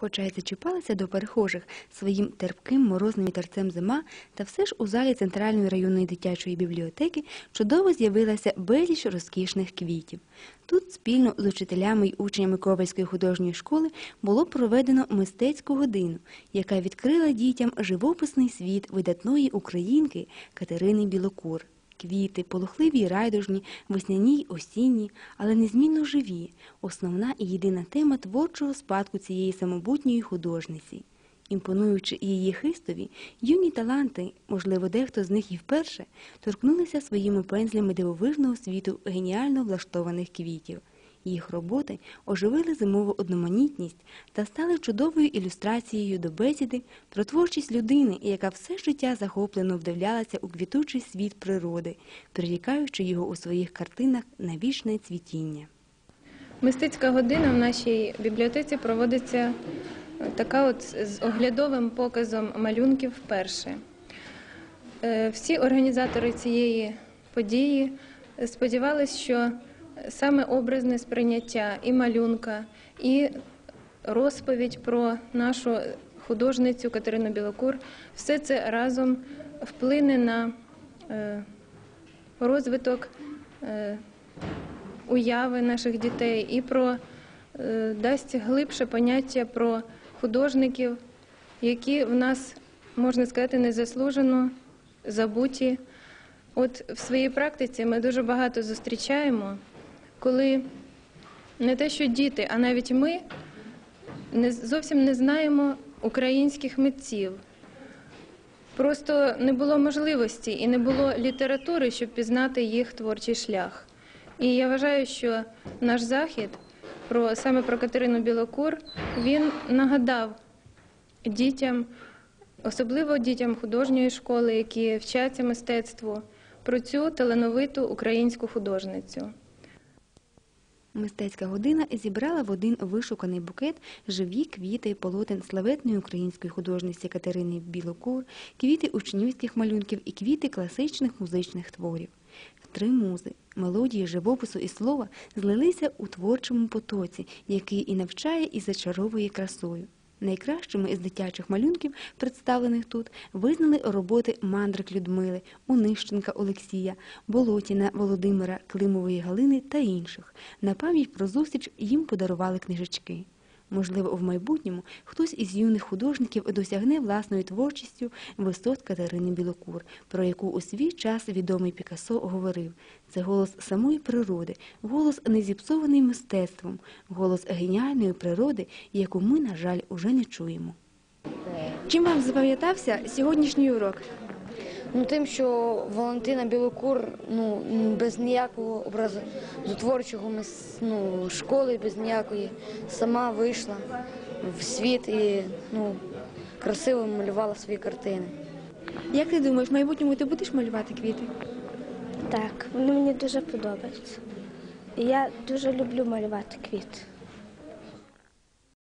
Хоча й зачіпалася до перехожих своїм терпким морозним вітерцем зима, та все ж у залі Центральної районної дитячої бібліотеки чудово з'явилася безліч розкішних квітів. Тут спільно з учителями й учнями Ковальської художньої школи було проведено мистецьку годину, яка відкрила дітям живописний світ видатної українки Катерини Білокур. Квіти, полохливі й райдужні, весняні й осінні, але незмінно живі основна і єдина тема творчого спадку цієї самобутньої художниці. Імпонуючи її хистові, юні таланти, можливо, дехто з них і вперше, торкнулися своїми пензлями дивовижного світу геніально влаштованих квітів. Їх роботи оживили зимову одноманітність та стали чудовою ілюстрацією до бесіди про творчість людини, яка все життя захоплено вдивлялася у квітучий світ природи, прирікаючи його у своїх картинах на вічне цвітіння. Мистецька година в нашій бібліотеці проводиться е, така от з оглядовим показом малюнків вперше. Е, Всі організатори цієї події сподівалися, що саме образне сприйняття і малюнка, і розповідь про нашу художницю Катерину Білокур, все це разом вплине на е, розвиток е, уяви наших дітей і про е, дасть глибше поняття про художників, які в нас можна сказати незаслужено забуті. От в своїй практиці ми дуже багато зустрічаємо, коли не те, що діти, а навіть ми не зовсім не знаємо українських митців. Просто не було можливості і не було літератури, щоб пізнати їх творчий шлях. І я вважаю, що наш захід про саме про Катерину Білокур він нагадав дітям, особливо дітям художньої школи, які вчаться мистецтву, про цю талановиту українську художницю. Мистецька година зібрала в один вишуканий букет живі квіти полотен славетної української художниці Катерини Білокур, квіти учнівських малюнків і квіти класичних музичних творів. Три музи, мелодії живопису і слова злилися у творчому потоці, який і навчає, і зачаровує красою. Найкращими із дитячих малюнків, представлених тут, визнали роботи Мандрик Людмили, Унищенка Олексія, Болотіна Володимира, Климової Галини та інших. На пам'ять про зустріч їм подарували книжечки. Можливо, в майбутньому хтось із юних художників досягне власною творчістю висот Катерини Білокур, про яку у свій час відомий Пікассо говорив. Це голос самої природи, голос не зіпсований мистецтвом, голос геніальної природи, яку ми, на жаль, уже не чуємо. Чим вам запам'ятався сьогоднішній урок? Ну, тим, що Валентина Білокур ну, без ніякого образотворчого ну, школи, без ніякої, сама вийшла в світ і ну, красиво малювала свої картини. Як ти думаєш, в майбутньому ти будеш малювати квіти? Так, вони мені дуже подобаються. Я дуже люблю малювати квіти.